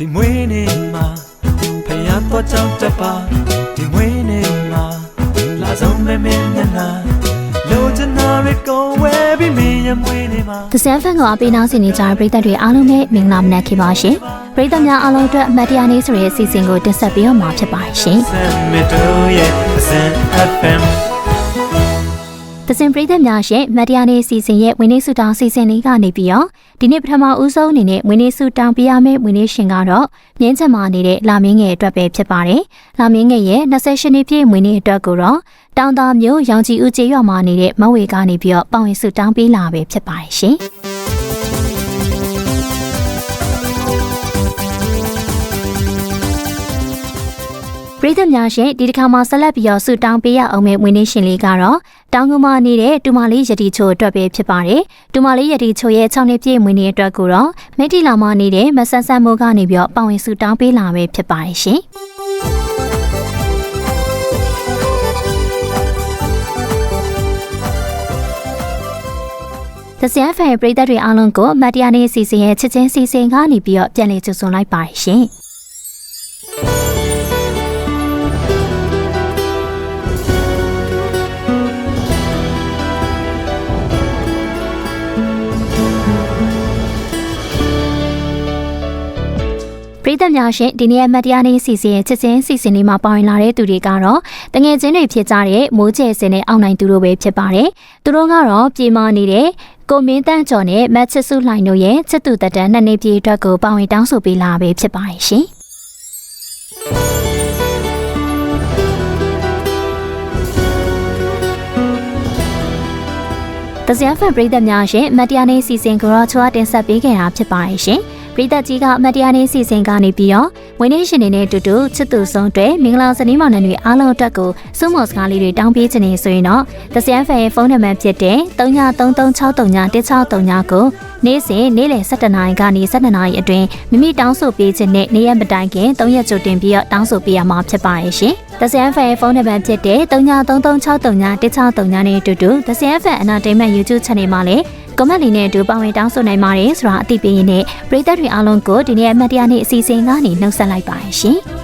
ဒီမွေးနေ့မှာဖျားတော့ကြောက်တပါဒီမွေးနေ့မှာလာဆုံးမဲမဲမျက်နှာလိုချင်တာတွေကုန်ဝဲပြီးမင်းရဲ့မွေးနေ့မှာ The Seven ကိုအပေးနောက်ဆင်နေကြတဲ့ပရိသတ်တွေအားလုံးပဲမင်္ဂလာမနက်ခင်ပါရှင်ပရိသတ်များအားလုံးအတွက်အမတ်တရားနေ့ဆိုတဲ့အစီအစဉ်ကိုတင်ဆက်ပေးတော့မှာဖြစ်ပါတယ်ရှင်။ သစင်ပရိသတ်များရှင်အမတ်တရားနေ့အစီအစဉ်ရဲ့ဝင်းနေစုတောင်အစီအစဉ်လေးကနေပြီးတော့ဒီနေ့ပထမဦးဆုံးအနေနဲ့ဝင်းနေစုတောင်ပြရမယ့်ဝင်းနေရှင်ကတော့မြင်းချက်မှာနေတဲ့လာမင်းငယ်အတွက်ပဲဖြစ်ပါတယ်။လာမင်းငယ်ရဲ့28နှစ်ပြည့်ဝင်းနေအတွက်ကိုတော့တောင်သားမျိုးရောင်ကြီးဦးကျေးရွာမှာနေတဲ့မဝေကနေပြီးတော့ပောင်ရင်စုတောင်ပေးလာပဲဖြစ်ပါတယ်ရှင်။ ပရိသတ်များရှင်ဒီတစ်ခါမှာဆက်လက်ပြီးတော့ဆူတောင်းပေးရအောင်မယ့်ဝင်းနေရှင်လေးကတော့တောင်ကမာနေတဲ့တူမလေးယတိချိုအတွက်ပဲဖြစ်ပါတယ်။တူမလေးယတိချိုရဲ့6နှစ်ပြည့်ဝင်းနေအတွက်ကိုတော့မက်တီလာမနေတဲ့မဆန်ဆန်မိုးကနေပြီးတော့ပဝင်ဆူတောင်းပေးလာပဲဖြစ်ပါတယ်ရှင်။သစရန်ဖန်ရဲ့ပရိသတ်တွေအားလုံးကိုမတ်တရားနေ့အစီအစဉ်ရဲ့ချစ်ချင်းစီစဉ်ကနေပြီးတော့ပြန်လည်ကြိုဆိုလိုက်ပါတယ်ရှင်။ ပရိသတ်များရှင်ဒီနေ့အမတ်တရားနေ့စီစဉ်ရဲ့ချက်ချင်းစီစဉ်လေးမှာပါဝင်လာတဲ့သူတွေကတော့တငယ်ချင်းတွေဖြစ်ကြတဲ့မိုးကျဲစင်နဲ့အောင်နိုင်သူတို့ပဲဖြစ်ပါတယ်။သူတို့ကတော့ပြေမနေတဲ့ကိုမင်းတန်းကျော်နဲ့မတ်ချစ်စုလှိုင်တို့ရဲ့ချစ်သူတက်တန်းနှစ်နှစ်ပြည့်အတွက်ကိုပါဝင်တောင်းဆိုပေးလာပဲဖြစ်ပါတယ်ရှင်။တစရဖန်ပရိသတ်များရှင်မတ်တရားနေ့စီစဉ်ကိုတော့ချွားတင်ဆက်ပေးခဲ့တာဖြစ်ပါတယ်ရှင်။ ပရိသတ်ကြီးကအမတ်တရားနေ့စီစဉ်ကနေပြီးတော့ဝင်းနေရှင်တွေနဲ့အတူတူချစ်သူဆုံးတွေမင်္ဂလာစနေမောင်နှံတွေအားလုံးအတွက်ကိုစုမော်စကားလေးတွေတောင်းပေးချင်နေဆိုရင်တော့တစရဖန်ရဲ့ဖုန်းနံပါတ်ဖြစ်တဲ့39336339ကိုနေ့စဉ်နေ့လယ်7:00နာရီကနေ7:00နာရီအတွင်းမိမိတောင်းဆိုပေးခြင်းနဲ့နေ့ရက်မတိုင်ခင်3ရက်ကြိုတင်ပြီးတော့တောင်းဆိုပေးရမှာဖြစ်ပါရဲ့ရှင်။တစရန်ဖန်ရဲ့ဖုန်းနံပါတ်ဖြစ်တဲ့39336339နဲ့အတူတူတစရန်ဖန် Entertainment YouTube Channel မှာလည်းကွန်မန့်လေးနဲ့အတူပါဝင်တောင်းဆိုနိုင်ပါတယ်ဆိုတာအသိပေးရင်းနဲ့ပရိသတ်တွေအားလုံးကိုဒီနေ့အမှတ်တရနေ့အစီအစဉ်ကနေနှုတ်ဆက်လိုက်ပါရှင်။